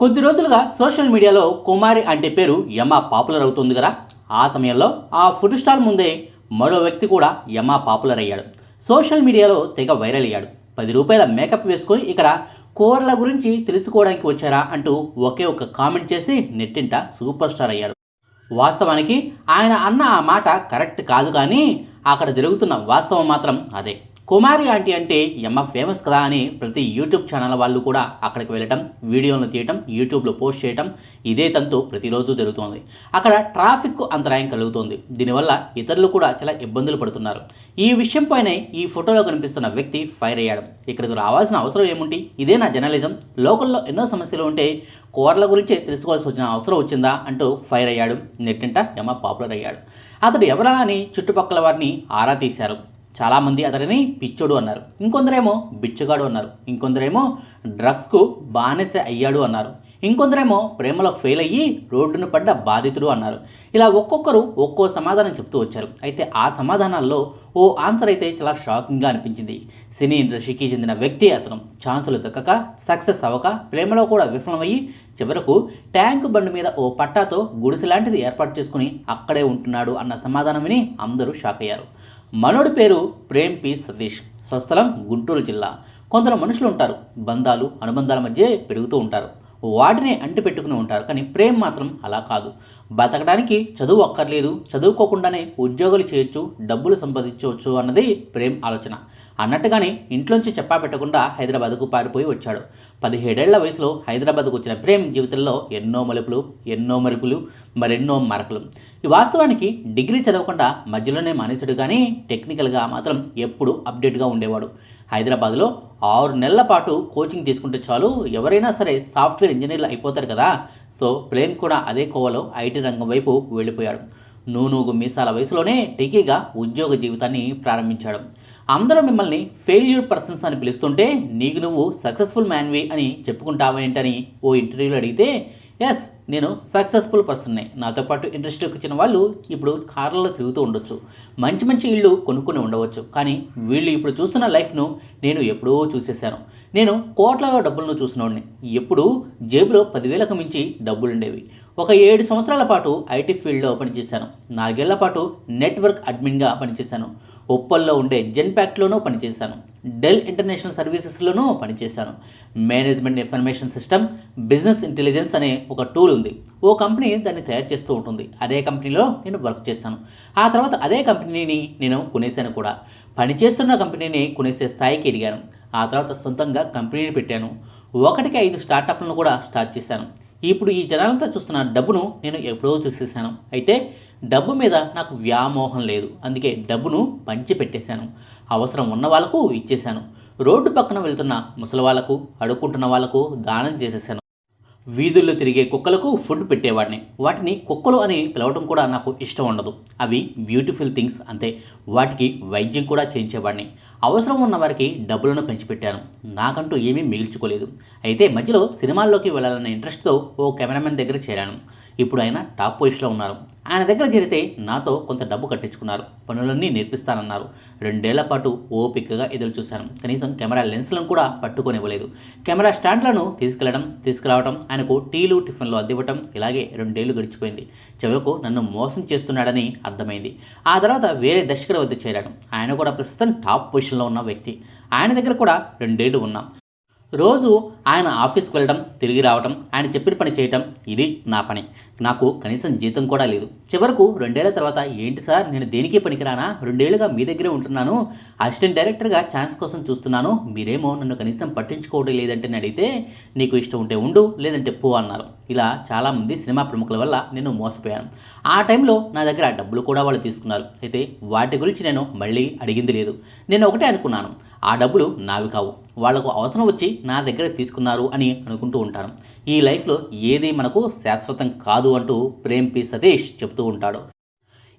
కొద్ది రోజులుగా సోషల్ మీడియాలో కుమారి అంటే పేరు యమ పాపులర్ అవుతుంది కదా. ఆ సమయంలో ఆ ఫుడ్ స్టాల్ ముందే మరో వ్యక్తి కూడా యమ పాపులర్ అయ్యాడు. సోషల్ మీడియాలో తెగ వైరల్ అయ్యాడు. పది రూపాయల మేకప్ వేసుకొని ఇక్కడ కూరల గురించి తెలుసుకోవడానికి వచ్చారా అంటూ ఒకే ఒక కామెంట్ చేసి నెట్టింట సూపర్ స్టార్ అయ్యాడు. వాస్తవానికి ఆయన అన్న ఆ మాట కరెక్ట్ కాదు కానీ అక్కడ జరుగుతున్న వాస్తవం మాత్రం అదే. కుమారి ఆంటీ అంటే ఎమ్మ ఫేమస్ కదా అని ప్రతి యూట్యూబ్ ఛానల్ వాళ్ళు కూడా అక్కడికి వెళ్ళటం వీడియోలను తీయటం యూట్యూబ్లో పోస్ట్ చేయటం ఇదే తంతు ప్రతిరోజు జరుగుతోంది. అక్కడ ట్రాఫిక్కు అంతరాయం కలుగుతోంది. దీనివల్ల ఇతరులు కూడా చాలా ఇబ్బందులు పడుతున్నారు. ఈ విషయంపైనే ఈ ఫోటోలో కనిపిస్తున్న వ్యక్తి ఫైర్ అయ్యాడు. ఇక్కడికి రావాల్సిన అవసరం ఏముంటి? ఇదే నా జర్నలిజం. లోకల్లో ఎన్నో సమస్యలు ఉంటే కోర్ల గురించి తెలుసుకోవాల్సి వచ్చిన అవసరం వచ్చిందా అంటూ ఫైర్ అయ్యాడు. నెట్టింట యమ పాపులర్ అయ్యాడు. అతడు ఎవరా అని చుట్టుపక్కల వారిని ఆరా తీశారు. చాలామంది అతడిని పిచ్చోడు అన్నారు. ఇంకొందరేమో బిచ్చగాడు అన్నారు. ఇంకొందరేమో డ్రగ్స్కు బానిస అయ్యాడు అన్నారు. ఇంకొందరేమో ప్రేమలో ఫెయిల్ అయ్యి రోడ్డును పడ్డ బాధితుడు అన్నారు. ఇలా ఒక్కొక్కరు ఒక్కో సమాధానం చెప్తూ వచ్చారు. అయితే ఆ సమాధానాల్లో ఓ ఆన్సర్ అయితే చాలా షాకింగ్గా అనిపించింది. సినీ ఇండస్ట్రీకి చెందిన వ్యక్తి అతను ఛాన్సులు దక్కక సక్సెస్ అవ్వక ప్రేమలో కూడా విఫలమయ్యి చివరకు ట్యాంక్ బండి మీద ఓ పట్టాతో గుడిసె లాంటిది ఏర్పాటు చేసుకుని అక్కడే ఉంటున్నాడు అన్న సమాధానం విని అందరూ షాక్ అయ్యారు. మనోడి పేరు ప్రేమ్ పి. సతీష్. స్వస్థలం గుంటూరు జిల్లా. కొందరు మనుషులు ఉంటారు. బంధాలు అనుబంధాల మధ్య పెరుగుతూ ఉంటారు. వాటిని అంటి పెట్టుకుని ఉంటారు. కానీ ప్రేమ్ మాత్రం అలా కాదు. బతకడానికి చదువు అక్కర్లేదు. చదువుకోకుండానే ఉద్యోగాలు చేయొచ్చు డబ్బులు సంపాదించవచ్చు అన్నది ప్రేమ్ ఆలోచన. అన్నట్టుగానే ఇంట్లోంచి చెప్పా పెట్టకుండా హైదరాబాద్కు పారిపోయి వచ్చాడు. పదిహేడేళ్ళ వయసులో హైదరాబాద్కు వచ్చిన ప్రేమ్ జీవితంలో ఎన్నో మలుపులు ఎన్నో మరుపులు మరెన్నో మరకలు. ఈ వాస్తవానికి డిగ్రీ చదవకుండా మధ్యలోనే మానేశాడు కానీ టెక్నికల్గా మాత్రం ఎప్పుడు అప్డేట్గా ఉండేవాడు. హైదరాబాద్లో ఆరు నెలల పాటు కోచింగ్ తీసుకుంటే చాలు ఎవరైనా సరే సాఫ్ట్వేర్ ఇంజనీర్లు అయిపోతారు కదా. సో ప్రేమ్ కూడా అదే కోవలో ఐటీ రంగం వైపు వెళ్ళిపోయాడు. నూనూగు మీసాల వయసులోనే టీకీగా ఉద్యోగ జీవితాన్ని ప్రారంభించాడు. అందరూ మిమ్మల్ని ఫెయిల్యూర్ పర్సన్స్ అని పిలుస్తుంటే నీకు నువ్వు సక్సెస్ఫుల్ మ్యాన్వి అని చెప్పుకుంటావా ఏంటని ఓ ఇంటర్వ్యూలో అడిగితే ఎస్ నేను సక్సెస్ఫుల్ పర్సన్నే నాతో పాటు ఇండస్ట్రీకి వచ్చిన వాళ్ళు ఇప్పుడు కార్లలో తిరుగుతూ ఉండొచ్చు. మంచి మంచి ఇళ్ళు కొనుక్కొని ఉండవచ్చు. కానీ వీళ్ళు ఇప్పుడు చూస్తున్న లైఫ్ను నేను ఎప్పుడో చూసేశాను. నేను కోట్లలో డబ్బులను చూసినవాడిని ఎప్పుడు జేబులో పదివేలకు మించి డబ్బులు ఉండేవి ఒక ఏడు సంవత్సరాల పాటు ఐటీ ఫీల్డ్లో పనిచేశాను. నాలుగేళ్ళ పాటు నెట్వర్క్ అడ్మిన్గా పనిచేశాను. ఉప్పల్లో ఉండే జెన్పాక్ట్లోనూ పనిచేశాను. డెల్ ఇంటర్నేషనల్ సర్వీసెస్లోనూ పనిచేశాను. Management information system business intelligence అనే ఒక టూల్ ఉంది. ఓ కంపెనీ దాన్ని తయారు చేస్తూ ఉంటుంది. అదే కంపెనీలో నేను వర్క్ చేశాను. ఆ తర్వాత అదే కంపెనీని నేను కొనేశాను కూడా. పనిచేస్తున్న కంపెనీని కొనేసే స్థాయికి ఎదిగాను. ఆ తర్వాత సొంతంగా కంపెనీని పెట్టాను. ఒకటికి ఐదు స్టార్టప్లను కూడా స్టార్ట్ చేశాను. ఇప్పుడు ఈ జనాలంతా చూస్తున్న డబ్బును నేను ఎప్పుడో చూసేసాను అయితే డబ్బు మీద నాకు వ్యామోహం లేదు. అందుకే డబ్బును పంచిపెట్టేశాను. అవసరం ఉన్న వాళ్ళకు ఇచ్చేశాను. రోడ్డు పక్కన వెళ్తున్న ముసలి వాళ్ళకు అడుక్కుంటున్న వాళ్ళకు దానం చేసేసాను వీధుల్లో తిరిగే కుక్కలకు ఫుడ్ పెట్టేవాడిని. వాటిని కుక్కలు అని పిలవడం కూడా నాకు ఇష్టం ఉండదు. అవి బ్యూటిఫుల్ థింగ్స్ అంతే. వాటికి వైద్యం కూడా చేయించేవాడిని. అవసరం ఉన్న వారికి డబ్బులను పెంచిపెట్టాను. నాకంటూ ఏమీ మిగిల్చుకోలేదు. అయితే మధ్యలో సినిమాల్లోకి వెళ్ళాలన్న ఇంట్రెస్ట్తో ఓ కెమెరామెన్ దగ్గర చేరాను. ఇప్పుడు ఆయన టాప్ పొజిషన్లో ఉన్నారు. ఆయన దగ్గర చేరితే నాతో కొంత డబ్బు కట్టించుకున్నారు. పనులన్నీ నేర్పిస్తానన్నారు. రెండేళ్ళ పాటు ఓపికగా ఎదురు చూశాను కనీసం కెమెరా లెన్స్లను కూడా పట్టుకొనివ్వలేదు. కెమెరా స్టాండ్లను తీసుకెళ్ళడం తీసుకురావడం ఆయనకు టీలు టిఫిన్లు అద్దివ్వటం ఇలాగే రెండేళ్ళు గడిచిపోయింది. చివరకు నన్ను మోసం చేస్తున్నాడని అర్థమైంది. ఆ తర్వాత వేరే దర్శకుడి వద్ద చేరాను. ఆయన కూడా ప్రస్తుతం టాప్ పొజిషన్లో ఉన్న వ్యక్తి. ఆయన దగ్గర కూడా రెండేళ్ళు ఉన్నాం. రోజు ఆయన ఆఫీస్కి వెళ్ళడం తిరిగి రావడం ఆయన చెప్పిన పని చేయటం ఇది నా పని. నాకు కనీసం జీతం కూడా లేదు. చివరకు రెండేళ్ళ తర్వాత ఏంటి సార్ నేను దేనికి పనికిరానా? రెండేళ్ళుగా మీ దగ్గరే ఉంటున్నాను. అసిస్టెంట్ డైరెక్టర్గా ఛాన్స్ కోసం చూస్తున్నాను. మీరేమో నన్ను కనీసం పట్టించుకోవడం లేదంటే నేను అడిగితే నీకు ఇష్టం ఉంటే ఉండు లేదంటే పో అన్నారు. ఇలా చాలామంది సినిమా ప్రముఖుల వల్ల నేను మోసపోయాను. ఆ టైంలో నా దగ్గర డబ్బులు కూడా వాళ్ళు తీసుకున్నారు. అయితే వాటి గురించి నేను మళ్ళీ అడిగింది లేదు. నేను ఒకటే అనుకున్నాను. ఆ డబ్బులు నావి కావు. వాళ్ళకు అవసరం వచ్చి నా దగ్గర తీసుకున్నారు అని అనుకుంటూ ఉంటాను ఈ లైఫ్లో ఏది మనకు శాశ్వతం కాదు అంటూ ప్రేమ్ పి సతీష్ చెప్తూ ఉంటాడు.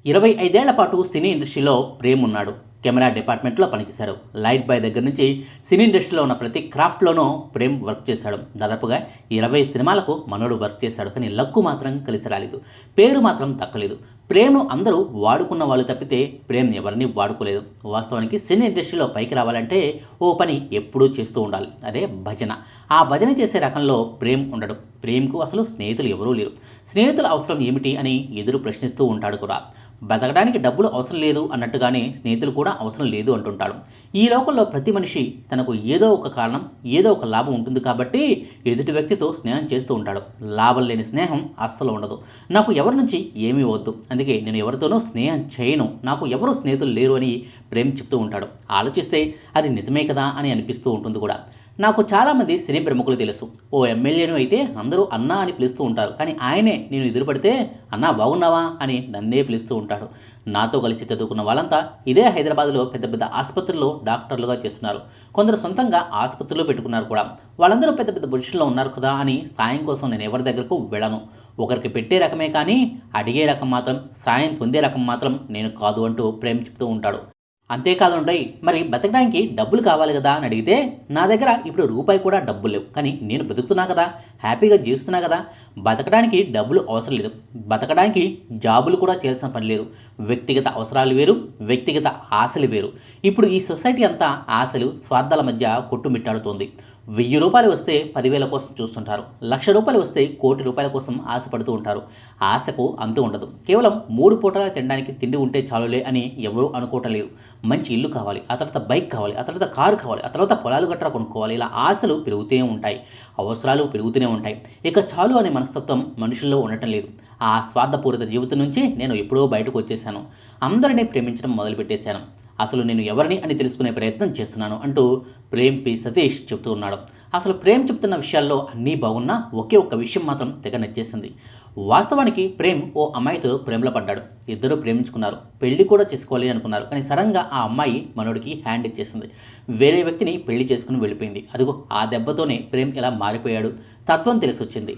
ఇరవై ఐదేళ్ళ పాటు సినీ ఇండస్ట్రీలో ప్రేమ్ ఉన్నాడు. కెమెరా డిపార్ట్మెంట్లో పనిచేశాడు లైట్ బాయ్ దగ్గర నుంచి సినీ ఇండస్ట్రీలో ఉన్న ప్రతి క్రాఫ్ట్లోనూ ప్రేమ్ వర్క్ చేశాడు. దాదాపుగా ఇరవై సినిమాలకు మనోడు వర్క్ చేశాడు. కానీ లక్కు మాత్రం కలిసి రాలేదు. పేరు మాత్రం దక్కలేదు ప్రేమ్ను అందరూ వాడుకున్న వాళ్ళు తప్పితే ప్రేమ్ ఎవరిని వాడుకోలేదు. వాస్తవానికి సినీ ఇండస్ట్రీలో పైకి రావాలంటే ఓ పని ఎప్పుడూ చేస్తూ ఉండాలి. అదే భజన. ఆ భజన చేసే రకంలో ప్రేమ్ ఉండడు. ప్రేమ్కు అసలు స్నేహితులు ఎవరూ లేరు. స్నేహితుల అవసరం ఏమిటి అని ఎదురు ప్రశ్నిస్తూ ఉంటాడు కూడా. బతకడానికి డబ్బులు అవసరం లేదు అన్నట్టుగానే స్నేహితులు కూడా అవసరం లేదు అంటుంటాడు. ఈ లోకంలో ప్రతి మనిషి తనకు ఏదో ఒక కారణం ఏదో ఒక లాభం ఉంటుంది కాబట్టి ఎదుటి వ్యక్తితో స్నేహం చేస్తూ ఉంటాడు. లాభం లేని స్నేహం అస్సలు ఉండదు. నాకు ఎవరి నుంచి ఏమీ వద్దు. అందుకే నేను ఎవరితోనూ స్నేహం చేయను. నాకు ఎవరు స్నేహితులు లేరు అని ప్రేమ్ చెప్తూ ఉంటాడు. ఆలోచిస్తే అది నిజమే కదా అని అనిపిస్తూ ఉంటుంది కూడా. నాకు చాలామంది సినీ ప్రముఖులు తెలుసు. ఓ ఎమ్మెల్యేను అయితే అందరూ అన్నా అని పిలుస్తూ ఉంటారు. కానీ ఆయనే నేను ఎదురుపడితే అన్నా బాగున్నావా? అని నన్నే పిలుస్తూ ఉంటాడు. నాతో కలిసి చదువుకున్న వాళ్ళంతా ఇదే హైదరాబాద్లో పెద్ద పెద్ద ఆసుపత్రుల్లో డాక్టర్లుగా చేస్తున్నారు. కొందరు సొంతంగా ఆసుపత్రిలో పెట్టుకున్నారు కూడా. వాళ్ళందరూ పెద్ద పెద్ద పొజిషన్లో ఉన్నారు కదా అని సాయం కోసం నేను ఎవరి దగ్గరకు వెళ్ళను. ఒకరికి పెట్టే రకమే కానీ అడిగే రకం మాత్రం సాయం పొందే రకం మాత్రం నేను కాదు అంటూ ప్రేమ చెప్తూ ఉంటాడు. అంతేకాదుండయి మరి బతకడానికి డబ్బులు కావాలి కదా అని అడిగితే నా దగ్గర ఇప్పుడు రూపాయి కూడా డబ్బులు లేవు. కానీ నేను బతుకుతున్నా కదా హ్యాపీగా జీవిస్తున్నా కదా బతకడానికి డబ్బులు అవసరం లేదు. బతకడానికి జాబులు కూడా చేయాల్సిన పని లేదు. వ్యక్తిగత అవసరాలు వేరు వ్యక్తిగత ఆశలు వేరు. ఇప్పుడు ఈ సొసైటీ అంతా ఆశలు స్వార్థాల మధ్య కొట్టుమిట్టాడుతోంది. వెయ్యి రూపాయలు వస్తే పదివేల కోసం చూస్తుంటారు. లక్ష రూపాయలు వస్తే కోటి రూపాయల కోసం ఆశపడుతూ ఉంటారు. ఆశకు అంతు ఉండదు. కేవలం మూడు పూటల తినడానికి తిండి ఉంటే చాలులే అని ఎవరూ అనుకోవటలేదు. మంచి ఇల్లు కావాలి ఆ తర్వాత బైక్ కావాలి ఆ తర్వాత కారు కావాలి ఆ తర్వాత పొలాలు గట్రా కొనుక్కోవాలి ఇలా ఆశలు పెరుగుతూనే ఉంటాయి. అవసరాలు పెరుగుతూనే ఉంటాయి. ఇక చాలు అనే మనస్తత్వం మనుషుల్లో ఉండటం లేదు. ఆ స్వార్థపూరిత జీవితం నుంచి నేను ఎప్పుడో బయటకు వచ్చేసాను అందరినీ ప్రేమించడం మొదలుపెట్టేశాను. అసలు నేను ఎవరిని అని తెలుసుకునే ప్రయత్నం చేస్తున్నాను అంటూ ప్రేమ్ పి సతీష్ చెప్తూ ఉన్నాడు. అసలు ప్రేమ్ చెప్తున్న విషయాల్లో అన్నీ బాగున్నా ఒకే ఒక్క విషయం మాత్రం తెగ నచ్చేసింది. వాస్తవానికి ప్రేమ్ ఓ అమ్మాయితో ప్రేమలో పడ్డాడు. ఇద్దరు ప్రేమించుకున్నారు. పెళ్ళి కూడా చేసుకోవాలి అనుకున్నారు. కానీ సడన్గా ఆ అమ్మాయి మనోడికి హ్యాండ్ ఇచ్చేసింది. వేరే వ్యక్తిని పెళ్ళి చేసుకుని వెళ్ళిపోయింది. అదిగో ఆ దెబ్బతోనే ప్రేమ్ ఇలా మారిపోయాడు. తత్వం తెలిసి వచ్చింది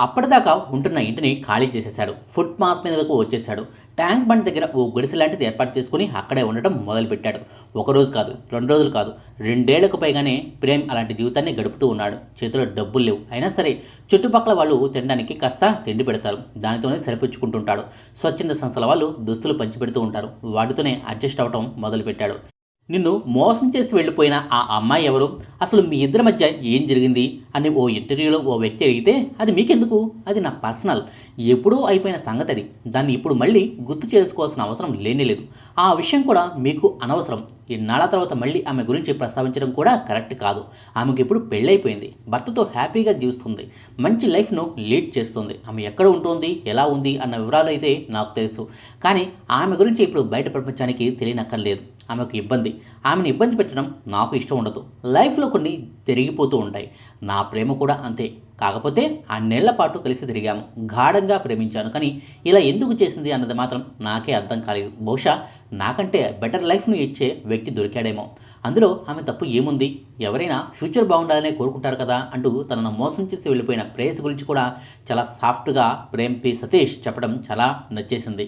అప్పటిదాకా ఉంటున్న ఇంటిని ఖాళీ చేసేశాడు. ఫుట్ పాత్ మీదకు వచ్చేశాడు. ట్యాంక్ బండ్ దగ్గర ఓ గుడిసె లాంటిది ఏర్పాటు చేసుకుని అక్కడే ఉండటం మొదలుపెట్టాడు. ఒక రోజు కాదు రెండు రోజులు కాదు రెండేళ్ళకు పైగానే ప్రేమ్ అలాంటి జీవితాన్ని గడుపుతూ ఉన్నాడు. చేతిలో డబ్బులు లేవు. అయినా సరే చుట్టుపక్కల వాళ్ళు తినడానికి కాస్త తిండి పెడతారు. దానితోనే సరిపుచ్చుకుంటుంటాడు. స్వచ్ఛంద సంస్థల వాళ్ళు దుస్తులు పంచిపెడుతూ ఉంటారు. వాటితోనే అడ్జస్ట్ అవటం మొదలుపెట్టాడు. నిన్ను మోసం చేసి వెళ్ళిపోయిన ఆ అమ్మాయి ఎవరు? అసలు మీ ఇద్దరి మధ్య ఏం జరిగింది? అని ఓ ఇంటర్వ్యూలో ఓ వ్యక్తి అడిగితే అది మీకెందుకు? అది నా పర్సనల్. ఎప్పుడూ అయిపోయిన సంగతి అది. దాన్ని ఇప్పుడు మళ్ళీ గుర్తు చేసుకోవాల్సిన అవసరం లేనే లేదు. ఆ విషయం కూడా మీకు అనవసరం. ఇన్నాళ్ళ తర్వాత మళ్ళీ ఆమె గురించి ప్రస్తావించడం కూడా కరెక్ట్ కాదు. ఆమెకి ఇప్పుడు పెళ్ళైపోయింది. భర్తతో హ్యాపీగా జీవిస్తుంది. మంచి లైఫ్ను లీడ్ చేస్తుంది. ఆమె ఎక్కడ ఉంటుంది? ఎలా ఉంది? అన్న వివరాలు అయితే నాకు తెలుసు. కానీ ఆమె గురించి ఇప్పుడు బయట ప్రపంచానికి తెలియనక్కర్లేదు. ఆమెకు ఇబ్బంది. ఆమెను ఇబ్బంది పెట్టడం నాకు ఇష్టం ఉండదు. లైఫ్లో కొన్ని జరిగిపోతూ ఉంటాయి. నా ప్రేమ కూడా అంతే. కాకపోతే అన్నేళ్ళ పాటు కలిసి తిరిగాము గాఢంగా ప్రేమించాను. కానీ ఇలా ఎందుకు చేసింది అన్నది మాత్రం నాకే అర్థం కాలేదు. బహుశా నాకంటే బెటర్ లైఫ్ను ఇచ్చే వ్యక్తి దొరికాడేమో. అందులో ఆమె తప్పు ఏముంది? ఎవరైనా ఫ్యూచర్ బాగుండాలనే కోరుకుంటారు కదా అంటూ తనను మోసం చేసి వెళ్ళిపోయిన ప్రేయస్ గురించి కూడా చాలా సాఫ్ట్గా ప్రేమ్ పి సతీష్ చెప్పడం చాలా నచ్చేసింది.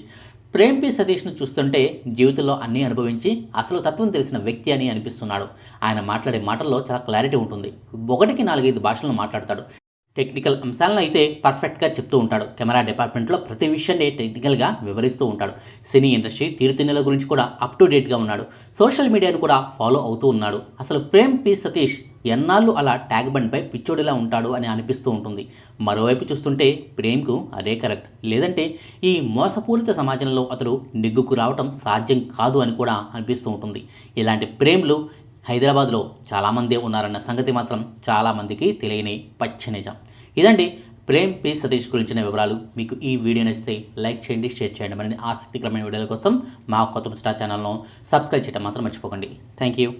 ప్రేమ్ పి సతీష్ను చూస్తుంటే జీవితంలో అన్నీ అనుభవించి అసలు తత్వం తెలిసిన వ్యక్తి అని అనిపిస్తున్నాడు. ఆయన మాట్లాడే మాటల్లో చాలా క్లారిటీ ఉంటుంది. ఒకటికి నాలుగైదు భాషలను మాట్లాడతాడు. టెక్నికల్ అంశాలను అయితే పర్ఫెక్ట్గా చెప్తూ ఉంటాడు. కెమెరా డిపార్ట్మెంట్లో ప్రతి విషయాన్ని టెక్నికల్గా వివరిస్తూ ఉంటాడు. సినీ ఇండస్ట్రీ తీరుతెన్నుల గురించి కూడా అప్ టు డేట్గా ఉన్నాడు. సోషల్ మీడియాను కూడా ఫాలో అవుతూ ఉన్నాడు. అసలు ప్రేమ్ పి సతీష్ ఎన్నాళ్ళు అలా ట్యాగ్ బండ్పై పిచ్చోడిలా ఉంటాడు అని అనిపిస్తూ ఉంటుంది. మరోవైపు చూస్తుంటే ప్రేమ్కు అదే కరెక్ట్. లేదంటే ఈ మోసపూరిత సమాజంలో అతడు నిగ్గుకు రావటం సాధ్యం కాదు అని కూడా అనిపిస్తూ ఉంటుంది. ఇలాంటి ప్రేమ్లు హైదరాబాద్లో చాలామందే ఉన్నారన్న సంగతి మాత్రం చాలామందికి తెలియని పచ్చి నిజం. ఇదండి ప్రేమ్ పి సతీష్ గురించిన వివరాలు. మీకు ఈ వీడియో నచ్చితే లైక్ చేయండి షేర్ చేయండి. మరిన్ని ఆసక్తికరమైన వీడియోల కోసం మా కొత్త స్టార్ ఛానల్ను సబ్స్క్రైబ్ చేయడం మాత్రం మర్చిపోకండి. Thank you.